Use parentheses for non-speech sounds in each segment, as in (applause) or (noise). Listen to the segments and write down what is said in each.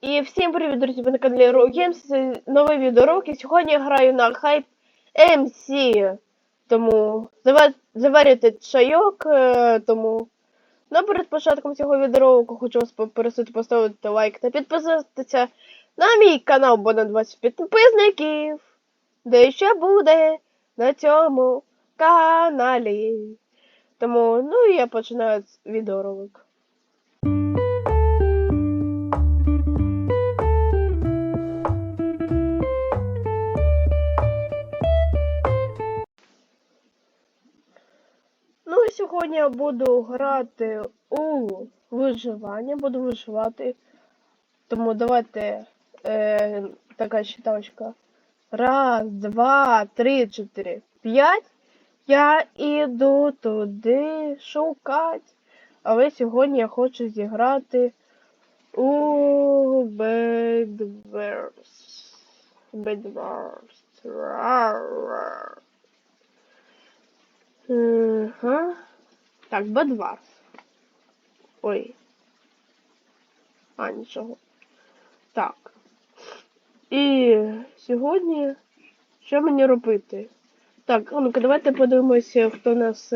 І всім привіт, друзі! Ви на каналі Row Games. Це новий відеорок. І сьогодні я граю на Hype MC. Тому зава- заварюйте чайок. е, Тому ну, перед початком цього відеороку хочу вас попросити поставити лайк та підписатися на мій канал, бо на 20 підписників. Де ще буде на цьому каналі. Тому, ну і я починаю відеоролик. Буду грати у виживання, буду виживати. Тому давайте е, така считалочка. Раз, два, три, чотири, п'ять. Я іду туди шукати. Але сьогодні я хочу зіграти у Bedwars. Bedwars. Ага. Так, Б2. Ой. А, нічого. Так. І сьогодні що мені робити? Так, ну-ка, давайте подивимося, хто нас.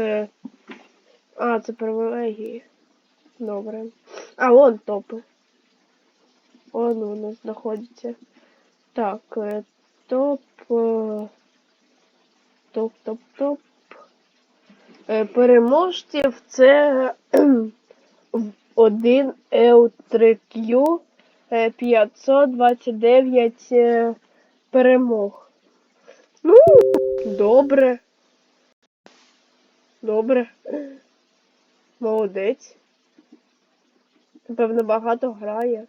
А, це привілегії. Добре. А, вон топи. Вон у нас знаходиться. Так, е, топ. е, Топ, топ, топ. Е, Переможців це 1 L3Q 529 е, перемог. Ну, добре. Добре. Молодець. Напевно, багато грає.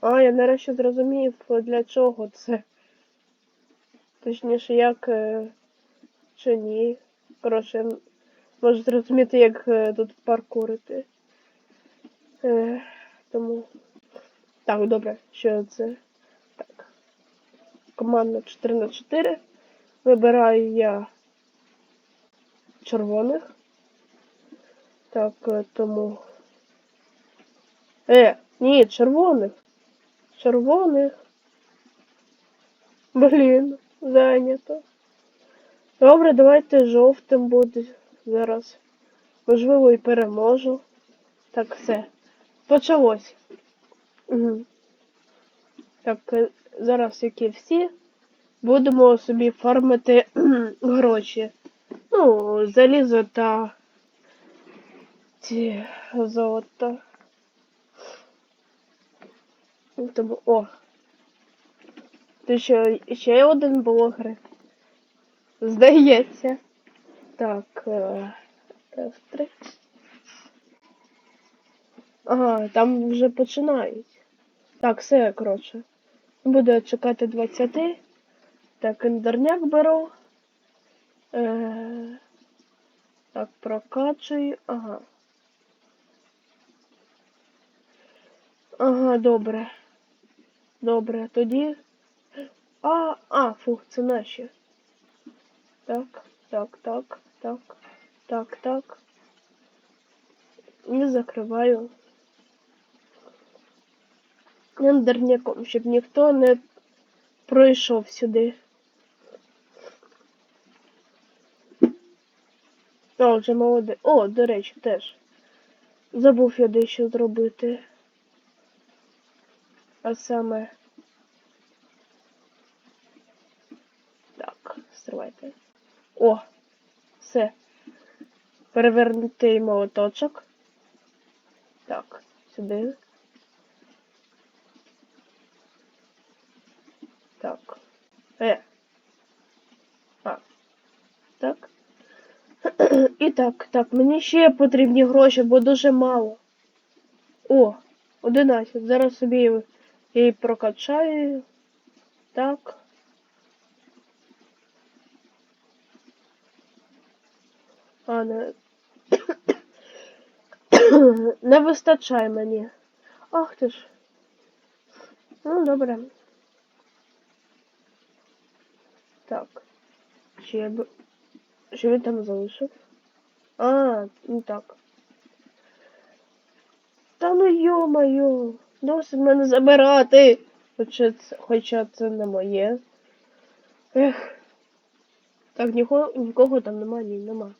А, я нарешті зрозумів, для чого це. Точніше, як. Чи ні. Коротше, можу зрозуміти, як е, тут паркурити. Е, тому. Так, добре, що це? Так. Команда 4 на 4. Вибираю я червоних. Так, е, тому. Е, ні, червоних. Червоних. Блін, зайнято. Добре, давайте жовтим буде зараз. Можливо, і переможу. Так, все. Почалось. Угу. Так, е, зараз, як і всі, будемо собі фармити гроші. Ну, залізо та ці золото. Тому, о. Ти ще, ще один блогер. Здається. Так. е, F3. Ага, там вже починають. Так, все, коротше. Буду чекати 20. Так, ендерняк беру. Е, так, прокачую. Ага. Ага, добре. Добре, тоді. А, а, фух, це наші. Так, так, так, так, так, так. Не закриваю. Ендерняком, щоб ніхто не пройшов сюди. О, вже молодий. О, до речі, теж. Забув я дещо зробити. А саме. Так, стривайте. О, все. Перевернутий молоточок. Так, сюди. Так. Е. А. Так. І так, так, мені ще потрібні гроші, бо дуже мало. О, 11. Зараз собі її прокачаю. Так. А, не... (coughs) не вистачає мені. Ах ти ж. Ну, добре. Так. Ще б... Що він там залишив? А, ну так. Та ну йо-моє, досить мене забирати. Хоча це, хоча це не моє. Ех. Так, нікого, нікого там нема, ні, нема.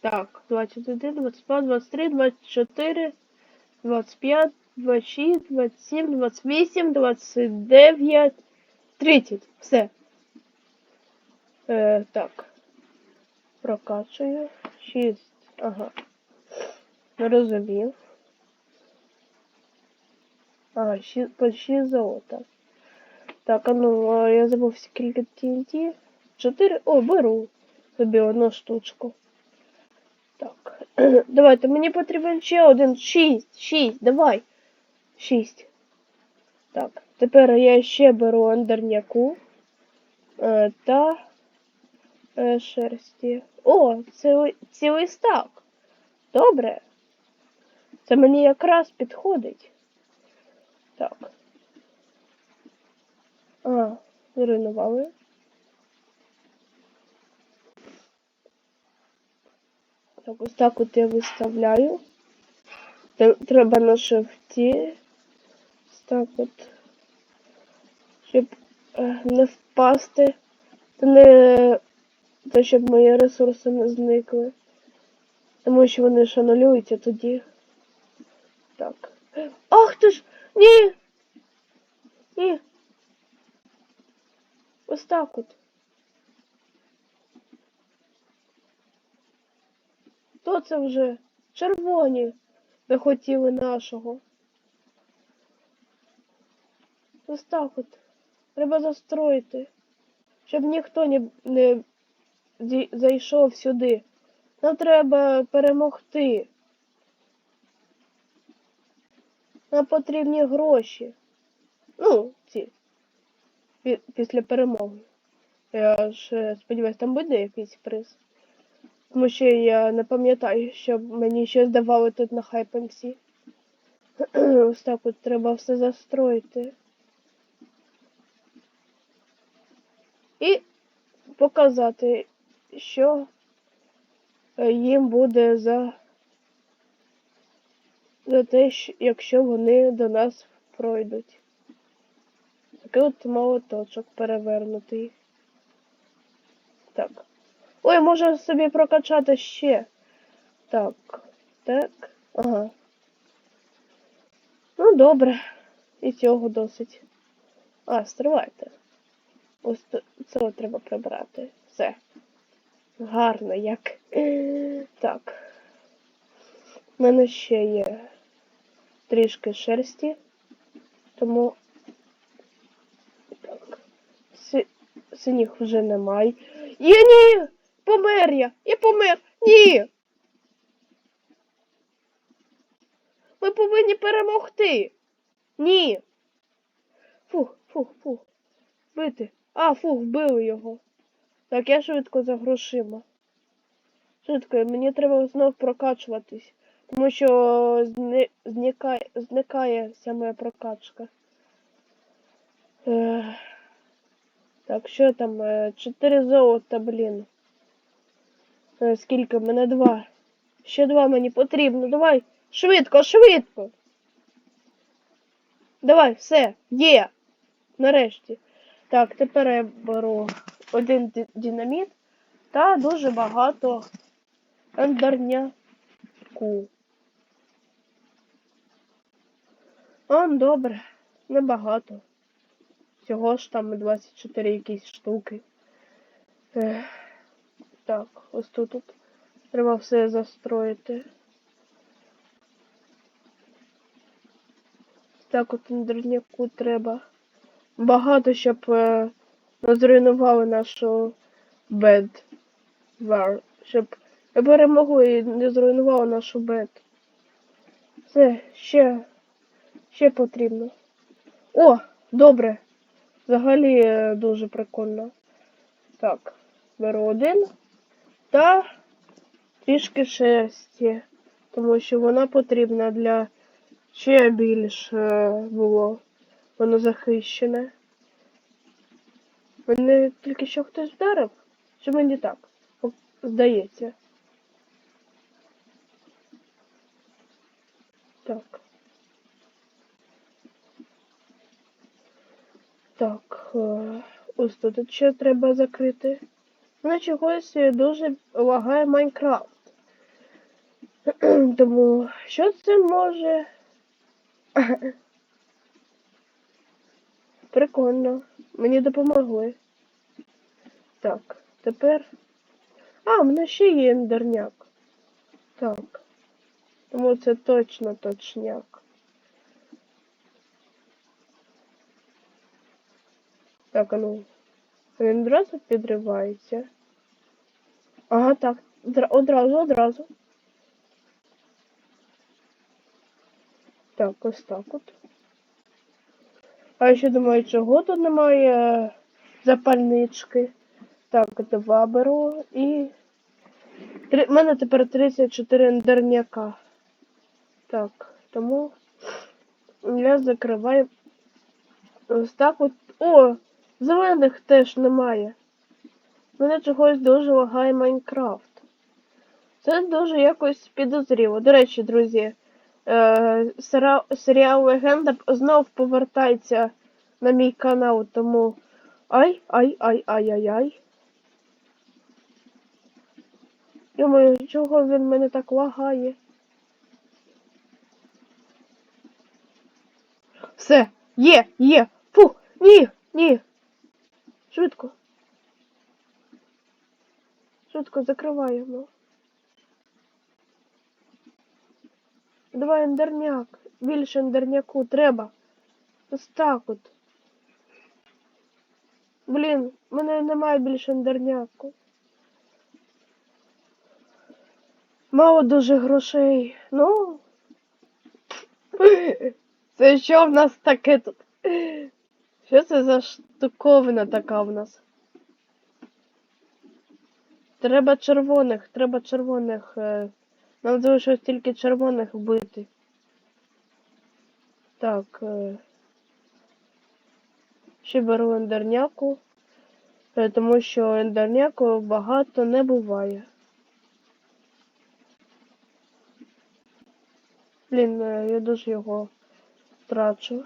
Так, 21, 22, 23, 24, 25, 26, 27, 28, 29, 30. Все. Е, так. Прокачую. 6. Ага. Розумів. А, 6, по 6 золота. Так, а ну, я забув скільки TNT. 4. О, беру собі одну штучку. Так. (clears throat) Давайте, мені потрібен ще один. 6. 6. Давай. 6. Так. Тепер я ще беру ендерняку. Е, та е, шерсті. О, цілий, цілий стак. Добре. Це мені якраз підходить. Так. А, зруйнували. Так, ось так от я виставляю. Треба на шифті. Ось так от. Щоб е, не впасти. Та не те, щоб мої ресурси не зникли. Тому що вони ж анулюються тоді. Так. Ах ти ж! Ні! Ні! Ось так от. То це вже червоні не хотіли нашого. Ось так от. Треба застроїти. Щоб ніхто не, не зайшов сюди. Нам треба перемогти. Нам потрібні гроші. Ну, ці. Пі- Після перемоги. Я ж е, сподіваюся, там буде якийсь приз. Тому що я не пам'ятаю, що мені щось давали тут на хайпенсі. (clears throat) Ось так от треба все застроїти. І показати, що е, їм буде за, за те, якщо вони до нас пройдуть. Такий от молоточок перевернутий. Так. Ой, можу собі прокачати ще. Так. Так. Ага. Ну, добре. І цього досить. А, стривайте. Ось цього треба прибрати. Все. Гарно як. Так. У мене ще є трішки шерсті. Тому. Так. Си... Синіх вже немає. Є ні! Помер я! Я помер! Ні! Ми повинні перемогти! Ні! Фух, фух, фух. Бити. А, фух, вбили його. Так, я швидко за грошима. Швидко, мені треба знов прокачуватись. Тому що зни... зникає... зникає вся моя прокачка. Ех. Так, що там? Е, Чотири золота, блін. Е, Скільки? В Мене два. Ще два мені потрібно. Давай. Швидко, швидко. Давай, все, є. Нарешті. Так, тепер я беру один динаміт та дуже багато ендерняку. О, добре, небагато. Всього ж там 24 якісь штуки. Ех, так, ось тут, тут треба все застроїти. Так, от ендерняку треба. Багато, щоб е, зруйнували нашу бед. Вар. Щоб не перемогли і не зруйнували нашу бед. Все, ще, ще потрібно. О, добре. Взагалі е, дуже прикольно. Так, беру один та трішки шерсті, тому що вона потрібна для ще більш е, було воно захищене. Мене тільки що хтось вдарив? Чи мені так? Здається. Так. Так, е, ось тут ще треба закрити. Мене чогось дуже лагає Майнкрафт. (clears throat) Тому що це може? (clears throat) Прикольно. Мені допомогли. Так, тепер. А, в мене ще є ендерняк. Так. Тому це точно точняк. Так, а ну. Він одразу підривається. Ага, так. Одразу, одразу. Так, ось так от. А я ще думаю, чого тут немає запальнички. Так, два беру і. Три... У мене тепер 34 ендерняка. Так, тому я закриваю. Ось так от. О! Зелених теж немає. Мене чогось дуже лагає Майнкрафт. Це дуже якось підозріло. До речі, друзі, е, серіал Легенда знов повертається на мій канал, тому. Ай, ай, ай, ай, ай, ай. Йомаю, чого він мене так лагає? Все, є, є. Фу, ні, ні. Швидко. Швидко закриваємо. Давай ендерняк. Більше ендерняку треба. Ось так от. Блін, в мене немає більше ендерняку. Мало дуже грошей. Ну. (laughs) Це що в нас таке тут? Що це за штуковина така в нас? Треба червоних, треба червоних. е, Нам залишилось тільки червоних вбити. Так. е, Ще беру ендерняку, е, тому що ендерняку багато не буває. Блін, я дуже його трачу.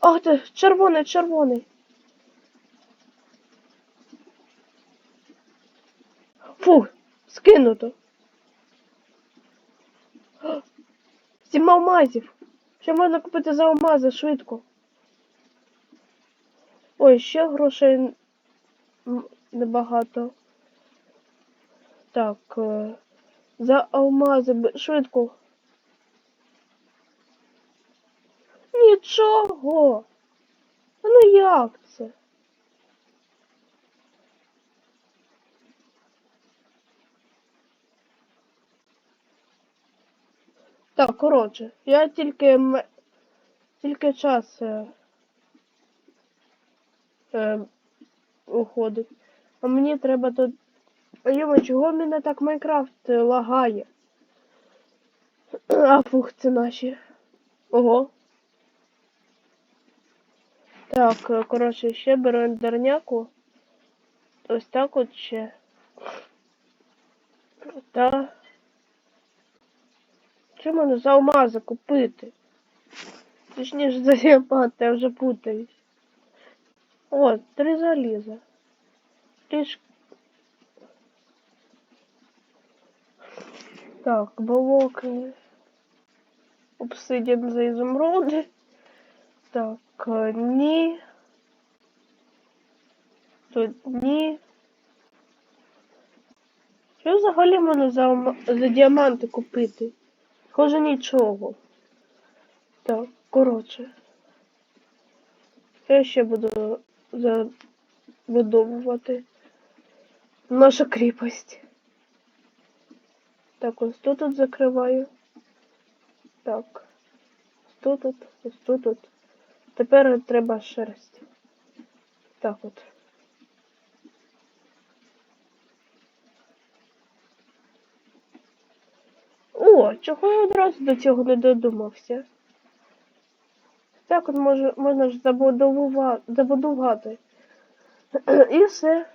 Ах ти, червоний, червоний. Фу, скинуто. Сім алмазів. Ще можна купити за алмази швидко. Ой, ще грошей небагато. Так, е, за алмази швидко. Нічого. Ну як це? Так, коротше, я тільки тільки час е, е, уходить. А мені треба тут. А йома, чого мене так Майнкрафт е, лагає? (clears throat) А фух, це наші. Ого. Так, е, коротше, ще беру ендерняку. Ось так от ще. Та. Що мене за алмази купити? Точніше за діаманти, я вже путаюсь. О, три заліза. Трішки. Так, балоки. Обсидіан за ізумруди. Так, ні. Тут ні. Що взагалі можна за, за діаманти купити? Схоже нічого. Так, коротше. Я ще буду забудовувати нашу кріпость. Так, ось тут от закриваю. Так. Ось тут ось тут от. Тепер треба шерсть. Так от. О, чого я одразу до цього не додумався? Так от може, можна ж забудувати. (clears throat) І все.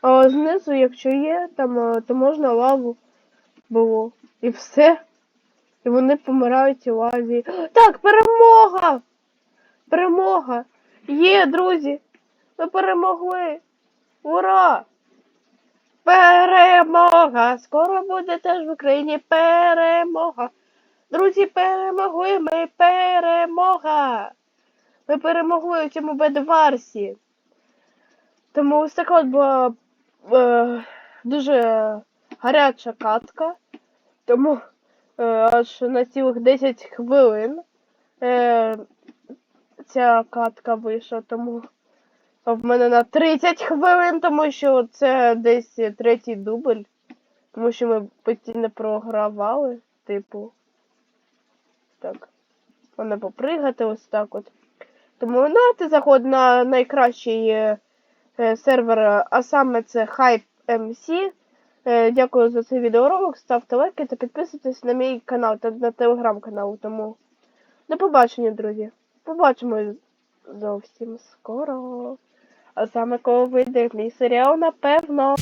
А знизу, якщо є, там, е, то можна лаву було. І все. І вони помирають у Азії. (gasps) Так, перемога! Перемога! Є, друзі! Ми перемогли! Ура! Перемога! Скоро буде теж в Україні перемога! Друзі, перемогли! Ми перемога! Ми перемогли у цьому бедварсі. Тому ось така от була е, дуже гаряча катка. Тому аж на цілих 10 хвилин е, ця катка вийшла. Тому в мене на 30 хвилин, тому що це десь третій дубль. Тому що ми постійно програвали, типу. Так. Вона попригати ось так от. Тому ну, ти заход на найкращий е, е, сервер, е, а саме це Hype MC. Е, дякую за цей відеоролик. Ставте лайки та підписуйтесь на мій канал та на телеграм-канал. Тому до побачення, друзі. Побачимо зовсім скоро. А саме коли вийде мій серіал, напевно.